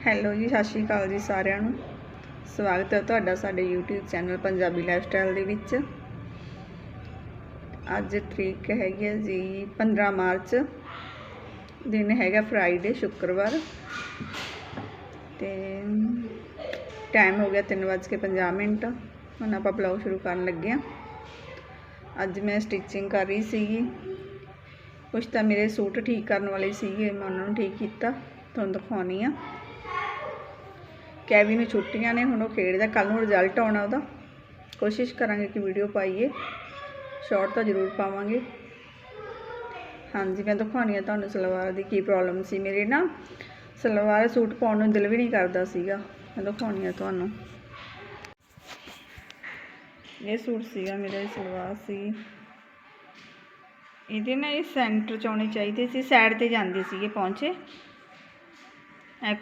Hello ਜੀ, ਸਤਿ ਸ਼੍ਰੀ ਅਕਾਲ ਜੀ ਸਾਰਿਆਂ ਨੂੰ। ਸਵਾਗਤ ਹੈ ਤੁਹਾਡਾ ਸਾਡੇ YouTube ਚੈਨਲ ਪੰਜਾਬੀ ਲਾਈਫਸਟਾਈਲ ਦੇ ਵਿੱਚ। ਅੱਜ ਤਰੀਕ ਹੈਗੀ ਹੈ ਜੀ 15 ਮਾਰਚ, ਦਿਨ ਹੈਗਾ ਫਰਾਈਡੇ ਸ਼ੁੱਕਰਵਾਰ। ਤੇ ਟਾਈਮ ਹੋ ਗਿਆ 3:50 ਮਿੰਟ। ਹੁਣ ਆਪਾਂ ਬਲੌਗ ਸ਼ੁਰੂ ਕਰਨ ਲੱਗੇ ਹਾਂ। ਅੱਜ ਮੈਂ ਸਟਿਚਿੰਗ ਕਰ ਰਹੀ ਸੀਗੀ। ਕੁਛ ਤਾਂ ਮੇਰੇ ਸੂਟ ਠੀਕ ਕਰਨ ਵਾਲੇ ਸੀਗੇ, ਮੈਂ ਉਹਨਾਂ ਨੂੰ ਠੀਕ ਕੀਤਾ। ਤੁਹਾਨੂੰ ਦਿਖਾਉਣੀ ਆ। ਕੈਵੀ ਨੂੰ ਛੁੱਟੀਆਂ ਨੇ, ਹੁਣ ਉਹ ਖੇਡਦਾ ਕੱਲ ਨੂੰ ਰਿਜ਼ਲਟ ਆਉਣਾ ਉਹਦਾ। ਕੋਸ਼ਿਸ਼ ਕਰਾਂਗੇ ਕਿ ਵੀਡੀਓ ਪਾਈਏ। ਸ਼ਾਰਟ ਤਾਂ ਜ਼ਰੂਰ ਪਾਵਾਂਗੇ। ਹਾਂਜੀ, ਮੈਂ ਦਿਖਾਉਣੀ ਆ ਤੁਹਾਨੂੰ ਸਲਵਾਰ ਦੀ ਕੀ ਪ੍ਰੋਬਲਮ ਸੀ। ਮੇਰੇ ਨਾ ਸਲਵਾਰ ਸੂਟ ਪਾਉਣ ਨੂੰ ਦਿਲ ਵੀ ਨਹੀਂ ਕਰਦਾ ਸੀਗਾ। ਮੈਂ ਦਿਖਾਉਣੀ ਆ ਤੁਹਾਨੂੰ। ਇਹ ਸੂਟ ਸੀਗਾ ਮੇਰਾ, ਇਹ ਸਲਵਾਰ ਸੀ। ਇਹਦੇ ਨਾ ਇਹ ਸੈਂਟਰ ਚ ਆਉਣੇ ਚਾਹੀਦੇ ਸੀ ਸਾਈਡ ਤੇ ਜਾਂਦੇ ਸੀਗੇ ਪਹੁੰਚੇ।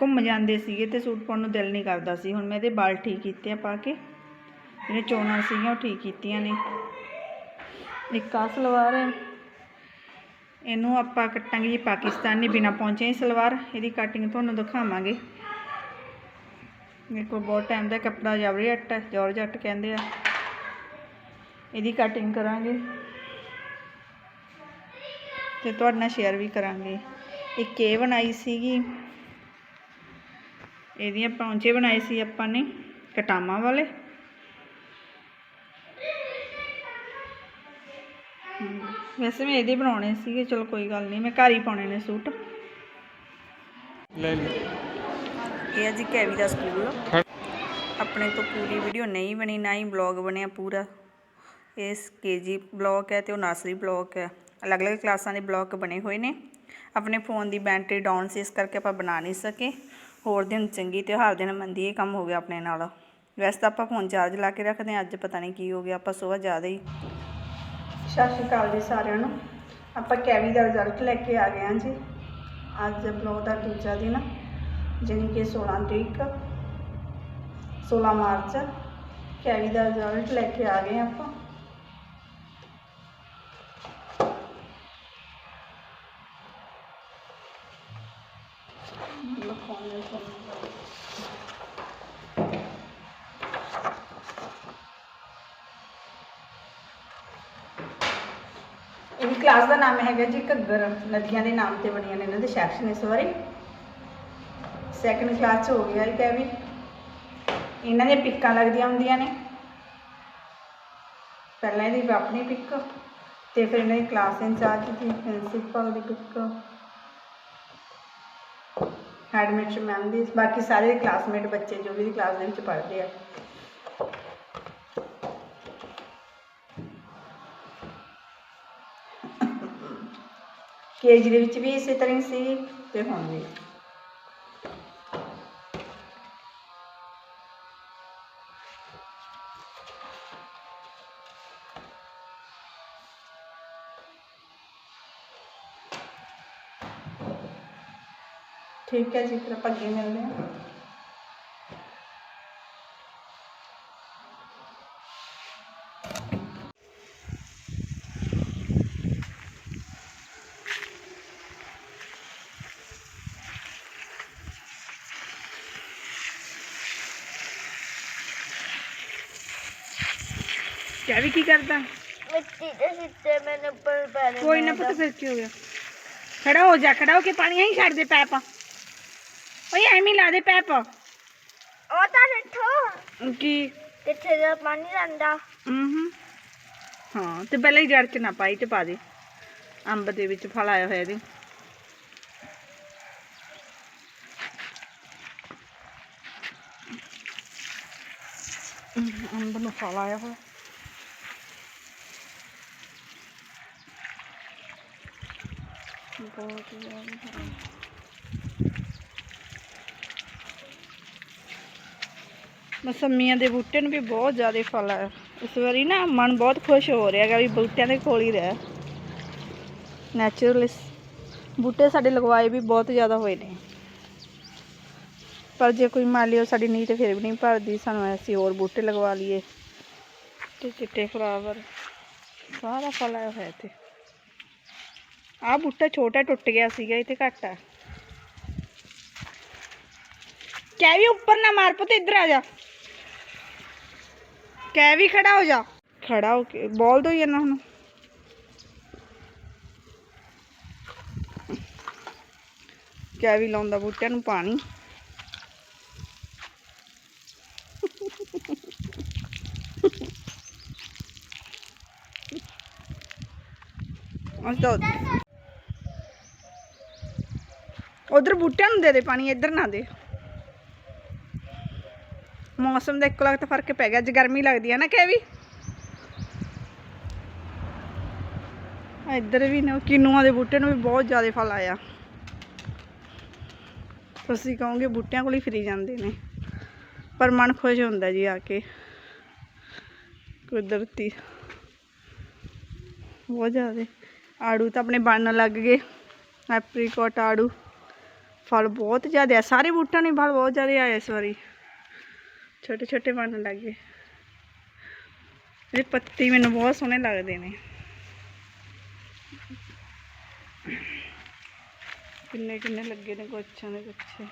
ਘੁੰਮ ਜਾਂਦੇ ਸੀਗੇ ਤੇ ਸੂਟ ਪਾਉਣ ਨੂੰ ਦਿਲ ਨਹੀਂ ਕਰਦਾ ਸੀ। ਹੁਣ ਮੈਂ ਇਹਦੇ ਬਾਲ ਠੀਕ ਕੀਤੇ ਆ ਪਾ ਕੇ। ਜਿਹੜੇ ਚੋਣਾਂ ਸੀਗੀਆਂ ਉਹ ਠੀਕ ਕੀਤੀਆਂ ਨੇ। ਇੱਕ ਆਹ ਸਲਵਾਰ ਹੈ। ਇਹਨੂੰ ਆਪਾਂ ਕੱਟਾਂਗੇ ਜੀ ਪਾਕਿਸਤਾਨੀ ਬਿਨਾ ਪਹੁੰਚੇ ਹੀ ਸਲਵਾਰ। ਇਹਦੀ ਕਟਿੰਗ ਤੁਹਾਨੂੰ ਦਿਖਾਵਾਂਗੇ। ਮੇਰੇ ਕੋਲ ਬਹੁਤ ਟਾਈਮ ਦਾ ਕੱਪੜਾ ਜਵਰੀਅਟ ਹੈ ਜੋਰਜੱਟ ਕਹਿੰਦੇ ਆ। ਇਹਦੀ ਕਟਿੰਗ ਕਰਾਂਗੇ। ਤੇ ਤੁਹਾਡੇ ਨਾਲ ਸ਼ੇਅਰ ਵੀ ਕਰਾਂਗੇ। ਇੱਕ ਇਹ ਬਣਾਈ ਸੀਗੀ। ਇਹਦੀਆਂ ਪੌਂਚੇ ਬਣਾਏ ਸੀ ਆਪਾਂ ਨੇ ਕਟਾਮਾ ਵਾਲੇ। ਵੈਸੇ ਮੈਂ ਇਹਦੇ ਬਣਾਉਣੇ ਸੀਗੇ ਚਲੋ ਕੋਈ ਗੱਲ ਨਹੀਂ ਮੈਂ ਘਰ ਹੀ ਪਾਉਣੇ ਨੇ ਸੂਟ। ਲੈ ਇਹ ਹੈ ਜੀ ਕੈਵੀ ਦਾ ਸਕੂਲ। ਆਪਣੇ ਤੋਂ ਪੂਰੀ ਵੀਡੀਓ ਨਹੀਂ ਬਣੀ ਨਾ ਹੀ ਬਲੌਗ ਬਣਿਆ ਪੂਰਾ। ਇਸ ਕੇਜੀ ਬਲੌਗ ਹੈ ਤੇ ਉਹ ਨਰਸਰੀ ਬਲੌਗ ਹੈ। ਅਲੱਗ-ਅਲੱਗ ਕਲਾਸਾਂ ਦੇ ਬਲੌਗ ਬਣੇ ਹੋਏ ਨੇ। ਆਪਣੇ ਫੋਨ ਦੀ ਬੈਟਰੀ ਡਾਊਨ ਸੀ ਇਸ ਕਰਕੇ ਆਪਾਂ ਬਣਾ ਨਹੀਂ ਸਕੇ। ਹੋਰ ਦਿਨ ਚੰਗੀ ਤਿਉਹਾਰ ਦਿਨ ਮੰਦੀ ਇਹ ਕੰਮ ਹੋ ਗਿਆ ਆਪਣੇ ਨਾਲ। ਵੈਸੇ ਤਾਂ ਆਪਾਂ ਫੋਨ ਚਾਰਜ ਲਾ ਕੇ ਰੱਖਦੇ ਹਾਂ, ਅੱਜ ਪਤਾ ਨਹੀਂ ਕੀ ਹੋ ਗਿਆ, ਆਪਾਂ ਸਵੇਰ ਜ਼ਿਆਦਾ ਹੀ। ਸਤਿ ਸ਼੍ਰੀ ਅਕਾਲ ਜੀ ਸਾਰਿਆਂ ਨੂੰ। ਆਪਾਂ ਕੈਵੀ ਦਾ ਰਿਜ਼ਲਟ ਲੈ ਕੇ ਆ ਗਏ ਹਾਂ ਜੀ। ਅੱਜ ਬਲੌਗ ਦਾ ਦੂਜਾ ਦਿਨ, ਜਾਣੀ ਕਿ 16 ਤਰੀਕ 16 ਮਾਰਚ, ਕੈਵੀ ਦਾ ਰਿਜ਼ਲਟ ਲੈ ਕੇ ਆ ਗਏ ਆਪਾਂ। ਇਹ ਕਲਾਸ ਦਾ ਨਾਮ ਹੈਗਾ ਜੀ ਘੱਗਰ, ਨਦੀਆਂ ਦੇ ਨਾਮ ਤੇ ਬਣੀਆਂ ਨੇ ਇਹਨਾਂ ਦੇ ਸੈਕਸ਼ਨ ਇਸ ਵਾਰੀ। ਸੈਕੰਡ ਕਲਾਸ ਚ ਹੋ ਗਿਆ ਇਹ ਕੈਵੀ ਇਹਨਾਂ ਦੀਆਂ ਪਿੱਕਾਂ ਲੱਗਦੀਆਂ ਹੁੰਦੀਆਂ ਨੇ। ਪਹਿਲਾਂ ਇਹਦੀ ਆਪਣੀ ਪਿੱਕ ਤੇ ਫਿਰ ਇਹਨਾਂ ਦੀ ਕਲਾਸ ਇੰਚਾਰਜ ਦੀ ਪ੍ਰਿੰਸੀਪਲ ਦੀ ਪਿੱਕ। ਹੈਡਮਿਸਟਰ ਮੈਮ ਦੀ, ਬਾਕੀ ਸਾਰੇ ਕਲਾਸਮੇਟ ਬੱਚੇ ਜੋ ਵੀ ਕਲਾਸ ਦੇ ਵਿੱਚ ਪੜ੍ਹਦੇ ਆ। ਕੇਜੀ ਦੇ ਵਿੱਚ ਵੀ ਇਸੇ ਤਰ੍ਹਾਂ ਹੀ ਸੀ ਤੇ ਹੁਣ ਵੀ ਠੀਕ ਹੈ ਜੀ ਫਿਰ ਆਪਾਂ ਅੱਗੇ ਮਿਲਦੇ ਹਾਂ ਕਿਆ ਵੀ ਕੀ ਕਰਦਾ ਮਿੱਟੀ ਦੇ ਸਿੱਟੇ ਮੈਨੂੰ ਉੱਪਰ ਪੈ ਰਹੇ ਕੋਈ ਨਾ ਪਤਾ ਫਿਰ ਕੀ ਹੋ ਗਿਆ ਖੜਾ ਹੋ ਜਾ ਖੜਾ ਹੋ ਕੇ ਪਾਣੀ ਹੀ ਛੱਡ ਦੇ ਪੈਪ ਓਏ ਐਵੇਂ ਲਾ ਦੇ ਪੈਪ। ਉਹ ਤਾਂ ਸਿੱਟੋ ਕੀ? ਕਿੱਥੇ ਦਾ ਪਾਣੀ ਜਾਂਦਾ ਹੂੰ ਹਾਂ ਤੇ ਪਹਿਲਾਂ ਹੀ ਜੜ ਚ ਨਾ ਪਾਈ ਤੇ ਪਾ ਦੇ। ਅੰਬ ਦੇ ਵਿੱਚ ਫਲ ਆਇਆ ਹੋਇਆ ਇਹਦੇ। ਅੰਬ ਨੂੰ ਫਲ ਆਇਆ ਹੋਇਆ। ਬਹੁਤ ਜ਼ਿਆਦਾ ਮਸੰਮੀਆਂ ਦੇ ਬੂਟੇ ਨੂੰ ਵੀ ਬਹੁਤ ਜ਼ਿਆਦਾ ਫਲ ਆਇਆ ਇਸ ਵਾਰੀ ਨਾ ਮਨ ਬਹੁਤ ਖੁਸ਼ ਹੋ ਰਿਹਾ ਹੈਗਾ ਵੀ ਬੂਟਿਆਂ ਦੇ ਕੋਲ ਹੀ ਰਹਿ। ਨੈਚੁਰਲਿਸ ਬੂਟੇ ਸਾਡੇ ਲਗਵਾਏ ਵੀ ਬਹੁਤ ਜ਼ਿਆਦਾ ਹੋਏ ਨੇ। ਪਰ ਜੇ ਕੋਈ ਮੰਨ ਲਿਓ ਸਾਡੀ ਨੀਂਹ ਤੇ ਫਿਰ ਵੀ ਨਹੀਂ ਭਰਦੀ, ਸਾਨੂੰ ਅਸੀਂ ਹੋਰ ਬੂਟੇ ਲਗਵਾ ਲਈਏ। ਤੇ ਚਿੱਟੇ ਫਲਾਵਰ, ਸਾਰਾ ਫਲ ਆਇਆ ਹੋਇਆ ਇੱਥੇ। ਆਹ ਬੂਟਾ ਛੋਟਾ ਟੁੱਟ ਗਿਆ ਸੀਗਾ, ਇਹ ਘੱਟ ਆ। ਕਹਿ ਵੀ ਉੱਪਰ ਨਾ ਮਾਰ ਪੁੱਤ, ਇੱਧਰ ਆ ਜਾ। ਕਹਿ ਵੀ ਖੜਾ ਹੋ ਜਾ। ਖੜਾ ਹੋ ਕੇ ਬੋਲ ਦੋ ਇਹਨਾਂ ਹੁਣ ਕਹਿ ਵੀ ਲਾਉਂਦਾ ਬੂਟਿਆਂ ਨੂੰ ਪਾਣੀ। ਉਧਰ ਬੂਟਿਆਂ ਨੂੰ ਦੇ ਦੇ ਪਾਣੀ, ਇੱਧਰ ਨਾ ਦੇ। ਮੌਸਮ ਦਾ ਇੱਕੋ ਲੱਖ ਤਾਂ ਫ਼ਰਕ ਪੈ ਗਿਆ ਅੱਜ ਗਰਮੀ ਲੱਗਦੀ ਹੈ ਨਾ ਕਿ ਵੀ ਇੱਧਰ ਵੀ ਨੇ ਕਿਨੂਆਂ ਦੇ ਬੂਟੇ ਨੂੰ ਵੀ ਬਹੁਤ ਜ਼ਿਆਦਾ ਫਲ ਆਇਆ ਤੁਸੀਂ ਕਹੋਗੇ ਬੂਟਿਆਂ ਕੋਲ ਹੀ ਫਿਰੀ ਜਾਂਦੇ ਨੇ ਪਰ ਮਨ ਖੁਸ਼ ਹੁੰਦਾ ਜੀ ਆ ਕੇ ਕੁਦਰਤੀ ਬਹੁਤ ਜ਼ਿਆਦਾ ਆੜੂ ਤਾਂ ਆਪਣੇ ਬਣਨ ਲੱਗ ਗਏ ਐਪਰੀਕੋਟ ਆੜੂ ਫਲ ਬਹੁਤ ਜ਼ਿਆਦਾ ਆ ਸਾਰੇ ਬੂਟਿਆਂ ਨੂੰ ਹੀ ਫਲ ਬਹੁਤ ਜ਼ਿਆਦਾ ਆਏ ਇਸ ਵਾਰੀ ਛੋਟੇ ਛੋਟੇ ਬਣਨ ਲੱਗ ਗਏ। ਇਹ ਪੱਤੇ ਮੈਨੂੰ ਬਹੁਤ ਸੋਹਣੇ ਲੱਗਦੇ ਨੇ। ਕਿੰਨੇ ਕਿੰਨੇ ਲੱਗੇ ਨੇ ਗੁੱਛਾਂ ਦੇ ਗੁੱਛੇ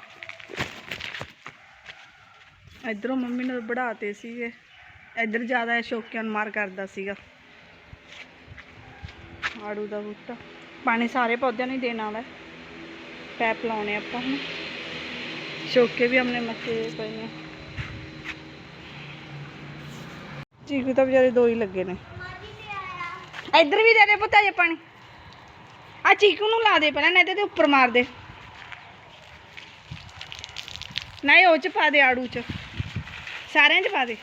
ਇਧਰੋਂ ਮੰਮੀ ਨੇ ਬੜਾਤੇ ਸੀਗੇ। ਇੱਧਰ ਜ਼ਿਆਦਾ ਸ਼ੌਕਿਆਂ ਨੂੰ ਮਾਰ ਕਰਦਾ ਸੀਗਾ। ਆੜੂ ਦਾ ਬੂਟਾ। ਪਾਣੀ ਸਾਰੇ ਪੌਦਿਆਂ ਨੂੰ ਦੇਣਾ ਵਾ ਪੈਪ ਲਾਉਣੇ ਆਪਾਂ ਹੁਣ। ਸ਼ੌਕੇ ਵੀ ਹਮਨੇ ਮੱਚੇ ਪਏ ਨੇ। ਚੀਕੂ ਤਾਂ ਵਿਚਾਰੇ ਦੋ ਹੀ ਲੱਗੇ ਨੇ। ਇੱਧਰ ਵੀ ਦੇ ਦੇ ਪੁੱਤਾ ਜੇ ਪਾਣੀ। ਆ ਚੀਕੂ ਨੂੰ ਲਾ ਦੇ ਪਹਿਲਾਂ, ਨਹੀਂ ਤੇ ਇਹਦੇ ਉੱਪਰ ਮਾਰ ਦੇ। ਨਹੀਂ, ਉਹ ਚ ਪਾ ਦੇ ਆੜੂ ਚ। ਸਾਰਿਆਂ ਚ ਪਾ ਦੇ।